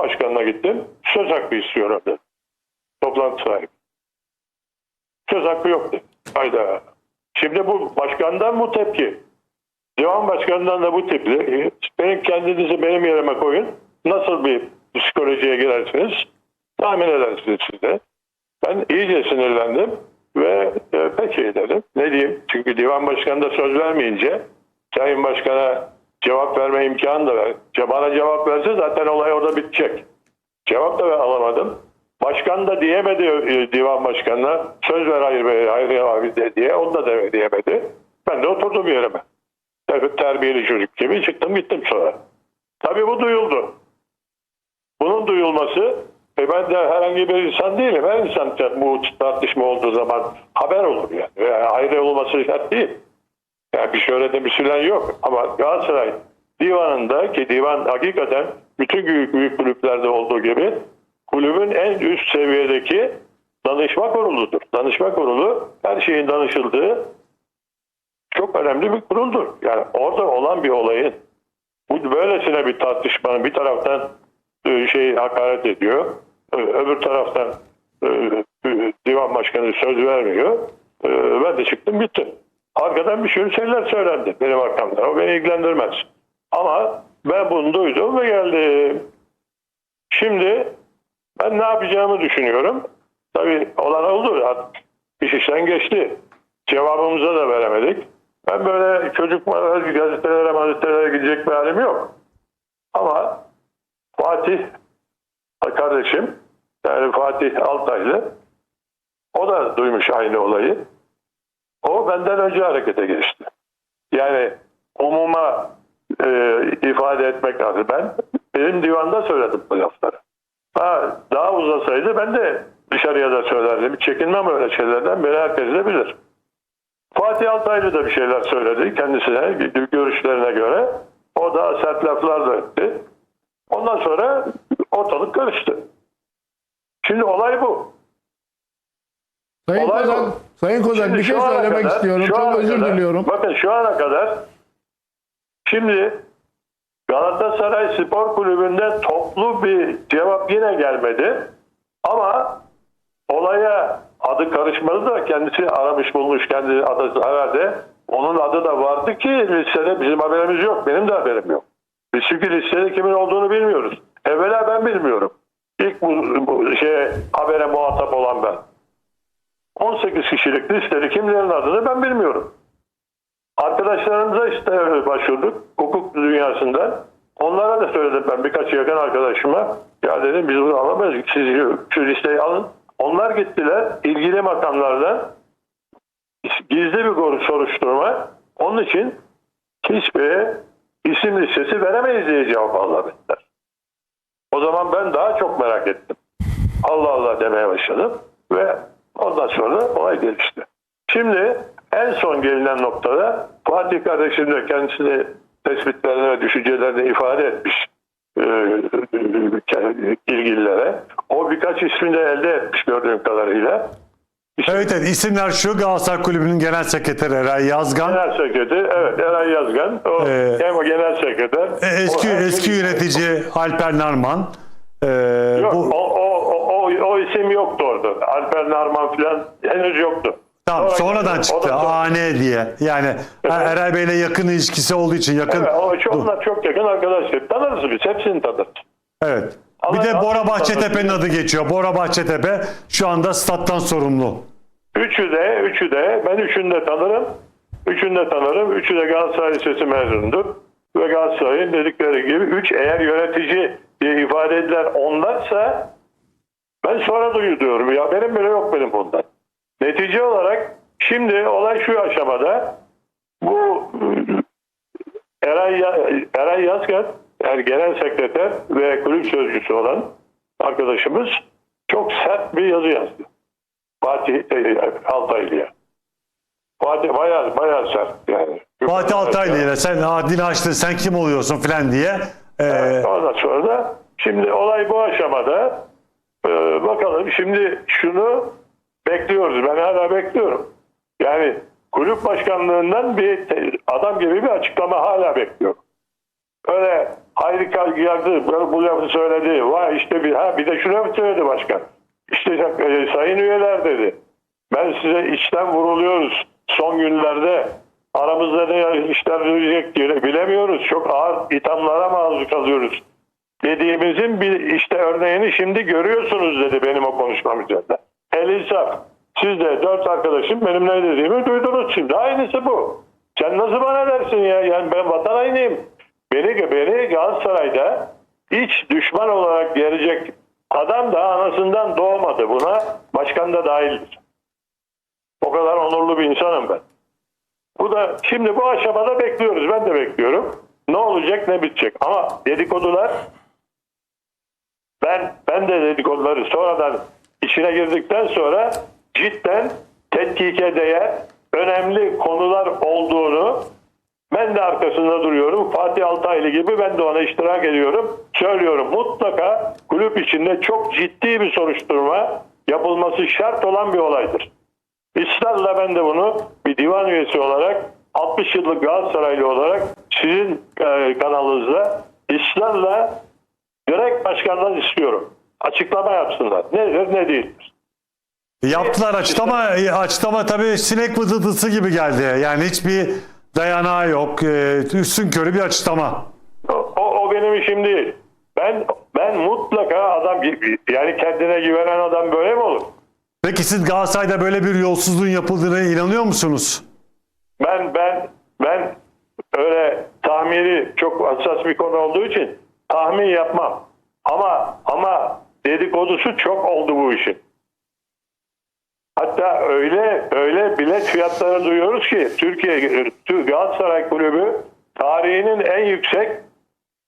başkanına gittim. Söz hakkı istiyorum dedi. Toplantı sahibi. Söz hakkı yok dedi. Hayda. Şimdi bu başkandan bu tepki. Divan başkanından da bu tepki. Benim kendinizi benim yerime koyun. Nasıl bir psikolojiye girersiniz? Tahmin edersiniz siz de. Ben iyice sinirlendim ve e, peki dedim. Ne diyeyim? Çünkü divan başkanı da söz vermeyince Sayın Başkan'a cevap verme imkanı da ver. Bana cevap verse zaten olay orada bitecek. Cevap da alamadım. Başkan da diyemedi e, divan başkanına söz ver hayır bey, hayır abi de diye. Onu da de- diyemedi. Ben de oturdum yerime. Terbiyeli çocuk gibi çıktım gittim sonra. Tabii bu duyuldu. Bunun duyulması e ben de herhangi bir insan değilim. Her insan bu tartışma olduğu zaman haber olur yani. Ayrı olması şart değil. Yani bir şöyle bir filan yok. Ama Galatasaray divanında ki divan hakikaten bütün büyük büyük kulüplerde olduğu gibi kulübün en üst seviyedeki danışma kuruludur. Danışma kurulu her şeyin danışıldığı çok önemli bir kuruldur. Yani orada olan bir olayın bu böylesine bir tartışmanın bir taraftan e, şey hakaret ediyor, e, öbür taraftan e, divan başkanı söz vermiyor. Ben de çıktım gittim. Arkadan bir sürü şeyler söylendi benim arkamdan. O beni ilgilendirmez. Ama ben bunu duydum ve geldim. Şimdi ben ne yapacağımı düşünüyorum. Tabii olan oldu. İş işten geçti. Cevabımıza da veremedik. Ben böyle çocuk gazetelere gazetelere gidecek bir halim yok. Ama Fatih kardeşim yani Fatih Altaylı o da duymuş aynı olayı. O benden önce harekete geçti. Yani umuma e, ifade etmek lazım. Ben benim divanda söyledim bu lafları. Ha, daha uzasaydı ben de dışarıya da söylerdim. Çekinmem öyle şeylerden. Beni herkes de bilir. Fatih Altaylı da bir şeyler söyledi kendisine görüşlerine göre. O da sert laflar da etti. Ondan sonra ortalık karıştı. Şimdi olay bu. Sayın Olay Kozan, bu. Sayın Kozan Şimdi bir şey söylemek kadar- istiyorum. Çok özür kadar- diliyorum. Bakın şu ana kadar şimdi Galatasaray Spor Kulübü'nde toplu bir cevap yine gelmedi. Ama olaya adı karışmadı da kendisi aramış bulmuş kendi adı herhalde. Onun adı da vardı ki listede bizim haberimiz yok. Benim de haberim yok. Biz çünkü listede kimin olduğunu bilmiyoruz. Evvela ben bilmiyorum. İlk bu, bu şey habere muhatap olan ben. 18 kişilik listede kimlerin adını ben bilmiyorum. Arkadaşlarımıza işte başvurduk hukuk dünyasından. Onlara da söyledim ben birkaç yakın arkadaşıma. Ya dedim biz bunu alamayız. Siz şu listeyi alın. Onlar gittiler ilgili makamlardan gizli bir soruşturma. Onun için hiçbir isim listesi veremeyiz diye cevap aldılar. O zaman ben daha çok merak ettim. Allah Allah demeye başladım ve ondan sonra olay gelişti. Şimdi en son gelinen noktada Fatih kardeşim de kendisini tespitlerini ve düşüncelerini ifade etmiş e, ilgililere. O birkaç ismini de elde etmiş gördüğüm kadarıyla. Evet evet isimler şu Galatasaray Kulübü'nün genel sekreteri Eray Yazgan. Genel sekreteri, evet Eray Yazgan, o Ee, hem genel sekreter. e, Eski o, eski yönetici Alper Narman. Ee, Yok, bu, o, o, o, o, o isim yoktu orada. Alper Narman falan henüz yoktu. tamam Sonra sonradan geldi. Çıktı da AN diye. Yani Eray Bey'le yakın ilişkisi olduğu için yakın. Evet, o onlar çok yakın arkadaşlar. Tanırız biz, hepsini tanırız. Evet. Ama Bir de Bora Bahçetepe'nin adı geçiyor. Bora Bahçetepe şu anda stat'tan sorumlu. Üçü de, üçü de, ben üçünü de tanırım. Üçünü de tanırım. Üçü de Galatasaray Lisesi mezunudur. Ve Galatasaray'ın dedikleri gibi üç eğer yönetici diye ifade edilen onlarsa ben sonra duyuyorum. Ya benim bile yok benim bundan. Netice olarak şimdi olay şu aşamada bu Eray, Eray Yazgan yani genel sekreter ve kulüp sözcüsü olan arkadaşımız çok sert bir yazı yazdı. Fatih e, Altaylı'ya. Fatih bayağı bayağı sert yani. Fatih Altaylı ile sen haddini aştın sen kim oluyorsun falan diye. Ee, Evet, Ondan sonra da şimdi olay bu aşamada Ee, bakalım şimdi şunu bekliyoruz. Ben hala bekliyorum. Yani kulüp başkanlığından bir adam gibi bir açıklama hala bekliyorum. Öyle Hayri böyle bu lafı söyledi. Vay işte bir, ha bir de şunu söyledi başkan? İşte e, sayın üyeler dedi. Ben size içten vuruluyoruz son günlerde. Aramızda ne işler yürüyecek diye bilemiyoruz. Çok ağır ithamlara maruz kalıyoruz. Dediğimizin bir işte örneğini şimdi görüyorsunuz dedi benim o konuşmam üzerinde. El. Siz de dört arkadaşım benim ne dediğimi duydunuz şimdi. Aynısı bu. Sen nasıl bana dersin ya? Yani ben vatan hainiyim. Beni, beni Galatasaray'da iç düşman olarak gelecek adam da anasından doğmadı. Buna başkan da dahildir. O kadar onurlu bir insanım ben. Bu da şimdi bu aşamada bekliyoruz. Ben de bekliyorum. Ne olacak ne bitecek. Ama dedikodular ben ben de dedikoduları sonradan içine girdikten sonra cidden tetkike değer önemli konular olduğunu ben de arkasında duruyorum. Fatih Altaylı gibi ben de ona iştirak ediyorum. Söylüyorum mutlaka kulüp içinde çok ciddi bir soruşturma yapılması şart olan bir olaydır. İsrarla ben de bunu bir divan üyesi olarak 60 yıllık Galatasaraylı olarak sizin e, kanalınızda ısrarla direkt başkandan istiyorum. Açıklama yapsınlar. Nedir ne değildir. Yaptılar açıklama, açıklama tabii sinek vızıltısı gibi geldi. Yani hiçbir dayanağı yok. Ee, Üstün körü bir açıklama. O, o, o benim işim değil. Ben ben mutlaka adam yani kendine güvenen adam böyle mi olur? Peki siz Galatasaray'da böyle bir yolsuzluğun yapıldığına inanıyor musunuz? Ben ben ben öyle tahmini çok hassas bir konu olduğu için tahmin yapmam. Ama ama dedikodusu çok oldu bu işin. Hatta öyle öyle bilet fiyatları duyuyoruz ki Türkiye Tür- Galatasaray Kulübü tarihinin en yüksek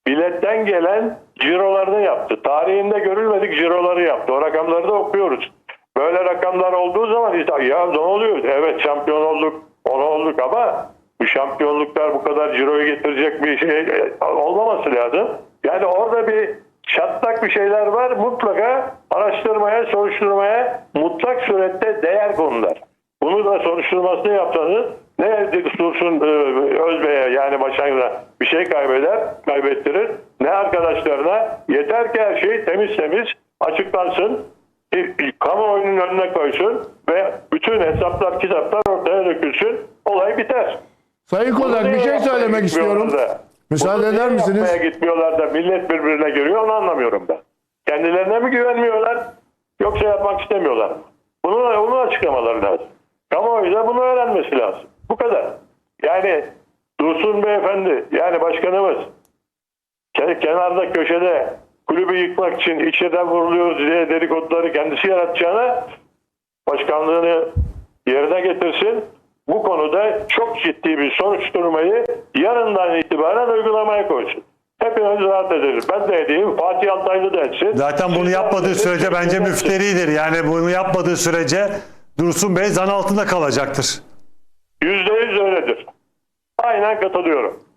biletten gelen cirolarını yaptı. Tarihinde görülmedik ciroları yaptı. O rakamları da okuyoruz. Böyle rakamlar olduğu zaman ya ne oluyor? Evet şampiyon olduk, onu olduk ama bu şampiyonluklar bu kadar ciroyu getirecek bir şey e, olmaması lazım. Yani orada bir çatlak bir şeyler var. Mutlaka araştırmaya, soruşturmaya mutlak surette değer konular. Bunu da soruşturmasını yapsanız ne Dursun e, Özbey'e yani başkanına bir şey kaybeder, kaybettirir. Ne arkadaşlarına yeter ki her şey temiz temiz açıklansın. Kamuoyunun önüne koysun ve bütün hesaplar kitaplar ortaya dökülsün. Olay biter. Sayın Kozak bir şey söylemek istiyorum. gitmiyorlar da? Müsaade Bunu eder misiniz? Yapmaya gitmiyorlar da millet birbirine görüyor onu anlamıyorum ben. Kendilerine mi güvenmiyorlar yoksa yapmak istemiyorlar mı? Bunu, bunu açıklamaları lazım. Kamuoyu da bunu öğrenmesi lazım. Bu kadar. Yani Dursun Beyefendi yani başkanımız ke- kenarda köşede kulübü yıkmak için içeriden vuruluyoruz diye dedikoduları kendisi yaratacağına başkanlığını yerine getirsin. Bu konuda çok ciddi bir soruşturmayı yarından itibaren uygulamaya koysun. Hepimiz rahat ederiz. Ben de edeyim. Fatih Altaylı da etsin. Zaten bunu Siz yapmadığı de- sürece bence müfteridir. Yani bunu yapmadığı sürece Dursun Bey zan altında kalacaktır. Yüzde yüz öyledir. Aynen katılıyorum.